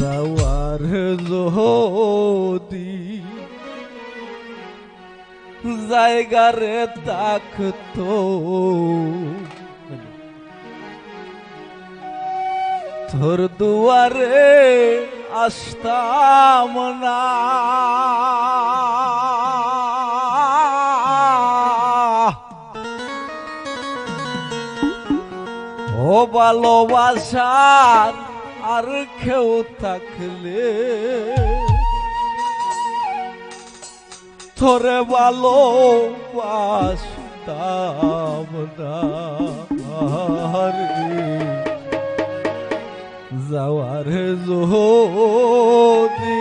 যাওয়ার যদি জায়গারে তাকতো তোর দুয়ারে আসতাম না। ও ভালোবাসার আর কেউ থাকলে থরে ভালোবাসতাম না রে। যাওয়ার যদি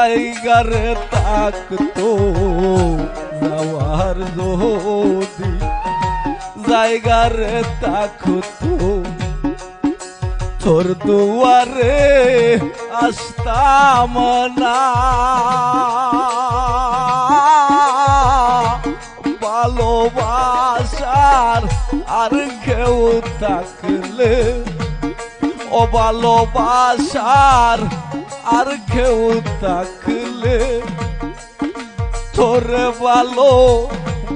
জায়গারে তাকতো যাওয়ার যদি জায়গারে তাকতো তোর দুয়ারে আসতাম না ভালোবাসার আর কেউ থাকলে ও ভালোবাসার আর কেউ থাকলে তোরে ভালো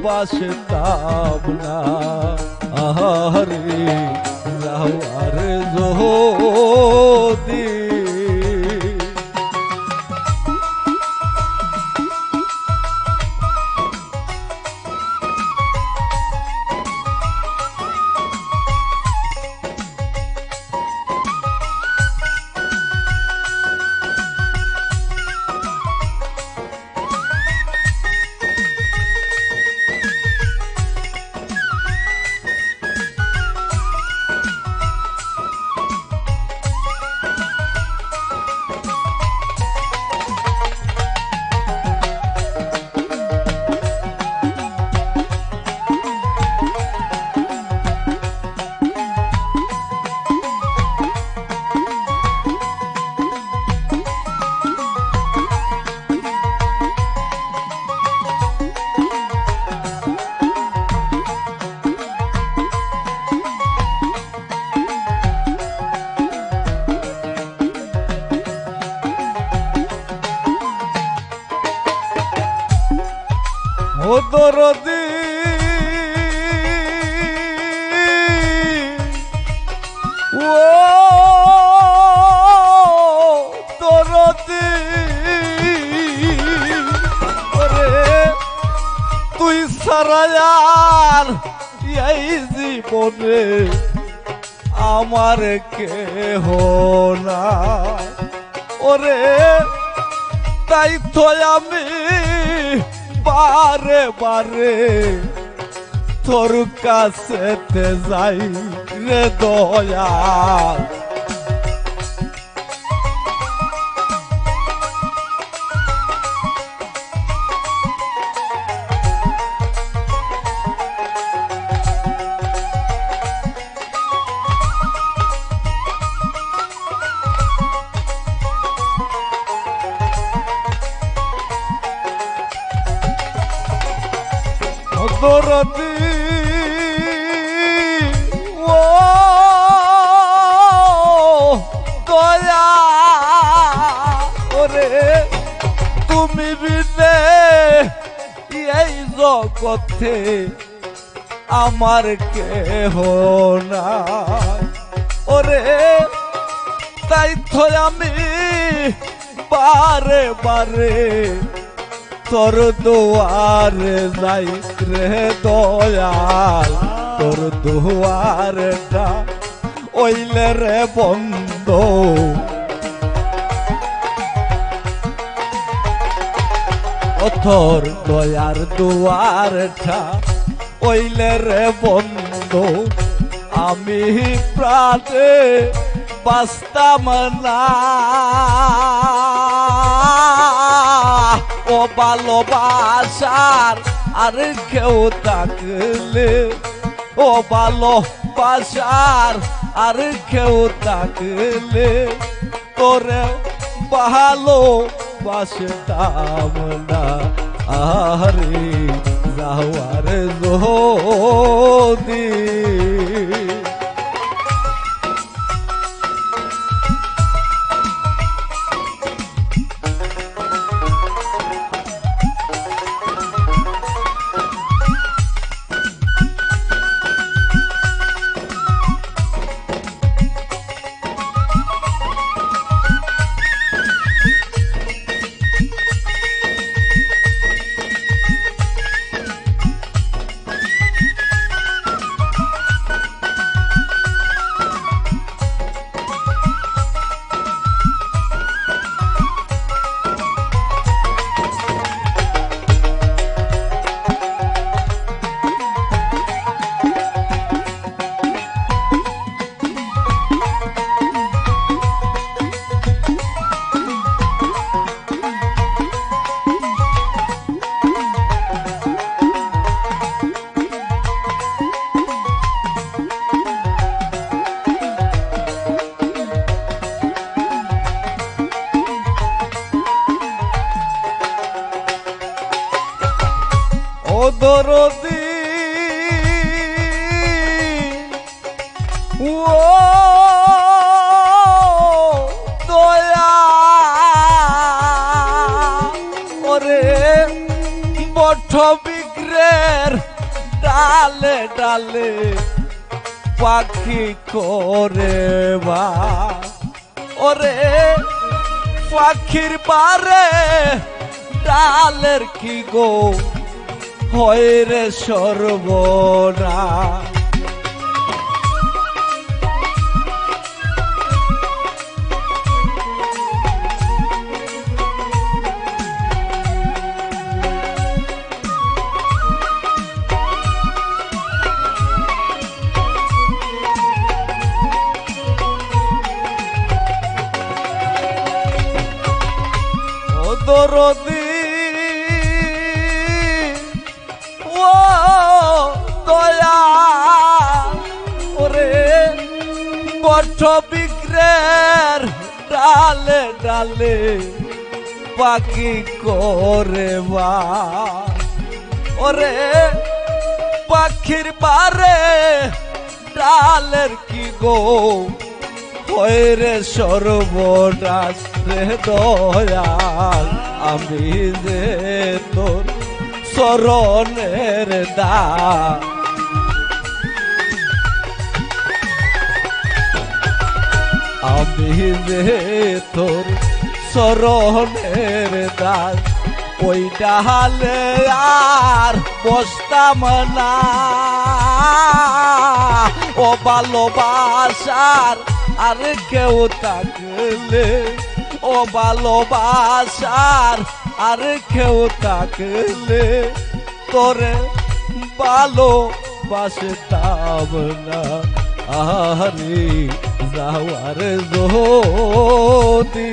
বাসতাম না। আহারে যাওয়ার আর ও সারায়ার এই জীবনে আমার কেহ না ওরে, তাই তো আমি বারে বারে তোর কাছেতে যাই রে দয়া ও দয়া ওরে, তুমি বিনে এই জগতে আমার কেহ না ওরে, তাই তো আমি বারে বারে তোর দুয়ারে যাই রে দয়াল, তোর দুয়ারটা ওইলে রে বন্ধ। তোর দয়ার দুয়ারটা ওইলে রে বন্ধ। আমি প্রাণে বাস্তাম না। ভালোবাসার আর কেউ থাকলে, ও ভালোবাসার আর কেউ থাকলে তোরে ভালো বাসতাম না। আরে যাওয়ার যদি বিগ্রের ডালে ডালে পাখি করে বা। ওরে পাখির বারে ডালের কি গো? হয় রে সর্বনা দরদি ও দয়া, ওরে বট বিগ্রের ডালে ডালে পাখি করে বা ওরে পাখির বারে ডালের কি গো? হয় রে সর্বনাশ দয়াল। আমি যে তোর চরণের দা। আমি যে তোর চরণের দাস ওই ডালে আর বসতাম না। ও ভালোবাসার আর কেউ থাকলে ও ভালোবাসার আর কেউ থাকলে তোরে ভালো বাসতাম না। আহারে যাওয়ার যদি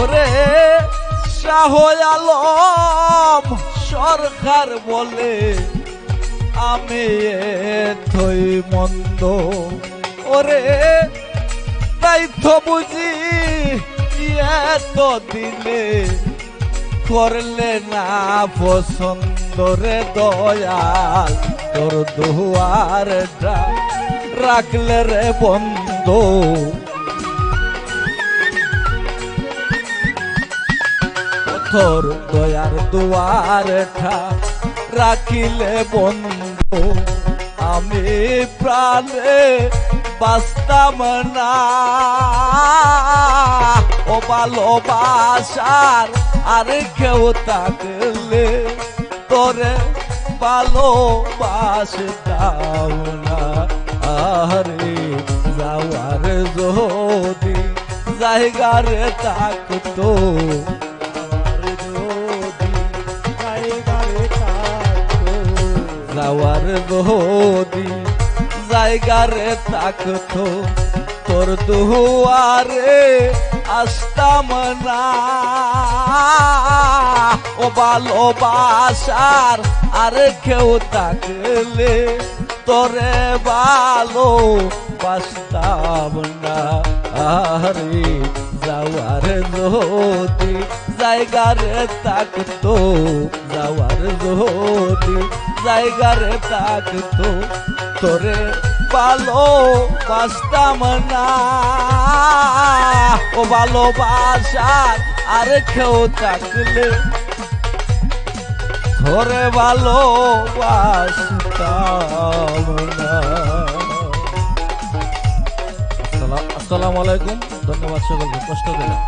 ওরে শাহ আলম সরকার বলে আমি থই মন্দ। ওরে তাই তো বুঝি এত দিলে করলে না পছন্দ রে দয়াল? তোর দুয়ারটা রাখলে রে বন্ধ। তোর দয়ার দুয়ারটা রাখিলে বন্ধু, আমি প্রাণে বাস্তাম না। ও ভালোবাসার আর কেউ থাকলে তোরে ভালোবাসতাম না। আরে যাওয়ার যদি জায়গারে থাকতো যাওয়ার যদি জায়গারে থাকতো তোর দুয়ারে আসতাম না। ও ভালোবাসার আর কেউ থাকলে তোরে ভালো বাসতাম না। আরে যাওয়ার যদি জায়গারে থাকতো যাওয়ার যদি জায়গারে থাকতো তোরে ভালো বাসতাম না। ও ভালোবাসার আর কেউ থাকলে ধরে ভালো বাসতাম না আসসালামু আলাইকুম। ধন্যবাদ সকলকে কষ্ট দিলাম